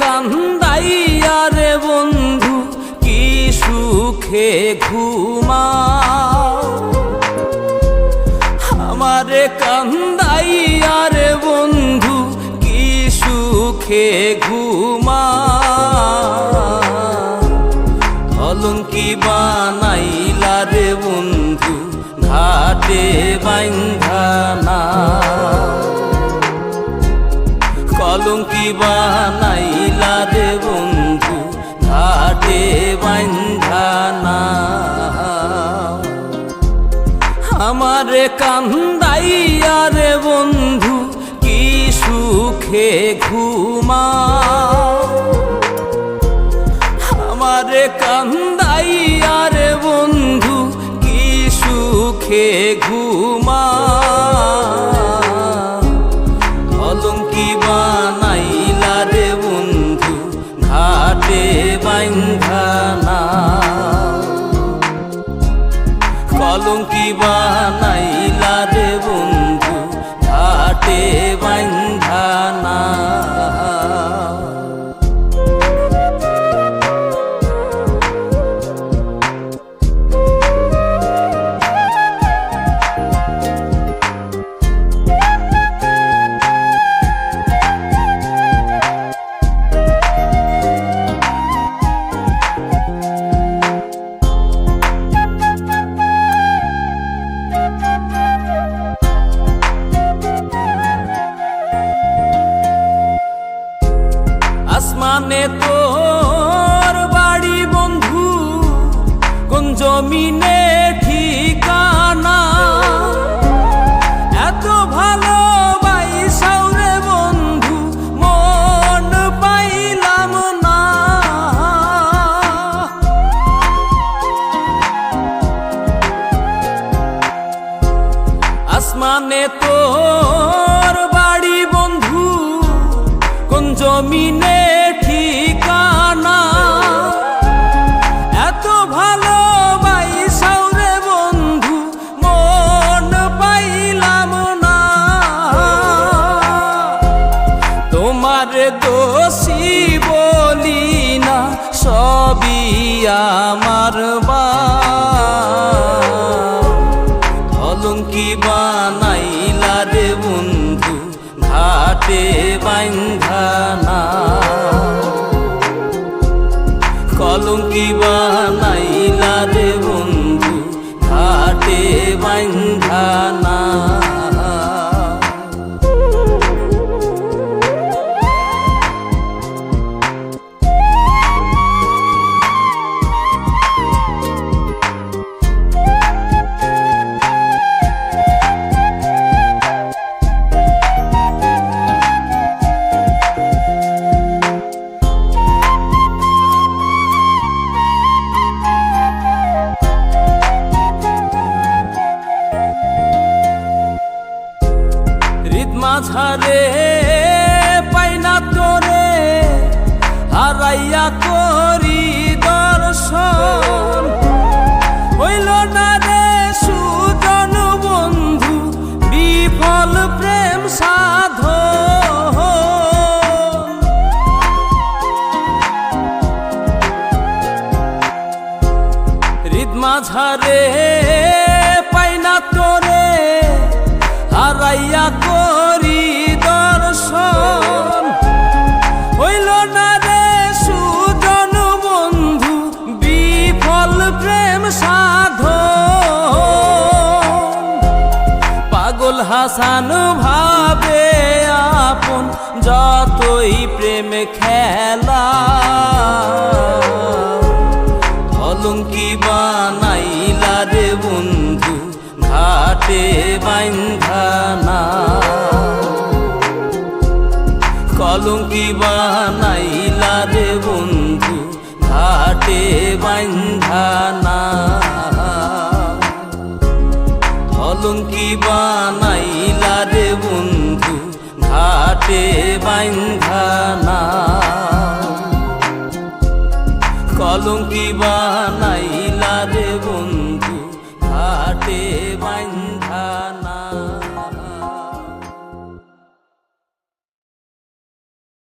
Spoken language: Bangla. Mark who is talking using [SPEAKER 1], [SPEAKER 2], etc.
[SPEAKER 1] কান্দাইয়া রে বন্ধু, কি সুখে ঘুমা আমারে কান্দাইয়া রে বন্ধু, কি সুখে ঘুমা অলঙ্কি বানাইলা রে বন্ধু, ঘাটে বাইন্ধানা কলঙ্কি বানাইলা কান্দাইয়া রে বন্ধু, কি সুখে ঘুমা আমারে কান্দাইয়া রে বন্ধু, কি সুখে ঘুমা অলঙ্কি বানাইলা রে বন্ধু, ঘাটে বাইন্ধানা কলঙ্কি বানাইলা আসমানে তোর বাড়ি বন্ধু, কোন জমিনে ঠিকানা? এত ভালো বাইসাউরে বন্ধু, মন পাইলাম না। আসমানে তোর বাড়ি বন্ধু, কোন জমিনে তোমার দোষী বলি না, সবই আমার বা বানাইলা রে বন্ধু, ঘাটে বাইন্ধানা কলঙ্কি বানাইলা রে বন্ধু, ঘাটে বাইন্ধানা মাঝারে পাইনা তোরে, হারাইয়া করি দর্শন। হইল না রে সুজন বন্ধু, বিফল প্রেম সাধ মাঝারে পাইনা তোরে, হারাইয়া করি হইল না রে সুজন বন্ধু, বিফল প্রেম সাধ পাগল হাসান ভাবে আপন, যতই প্রেম খেলা। অলঙ্কি বানাইলা রে বন্ধু, ঘাটে বাইন্ধানা কলঙ্কি বানাইলা রে বন্ধু ঘাটে বাইন্ধানা অলঙ্কি বানাইলা রে বন্ধু ঘাটে বাইন্ধানা কলঙ্কি বানাইলা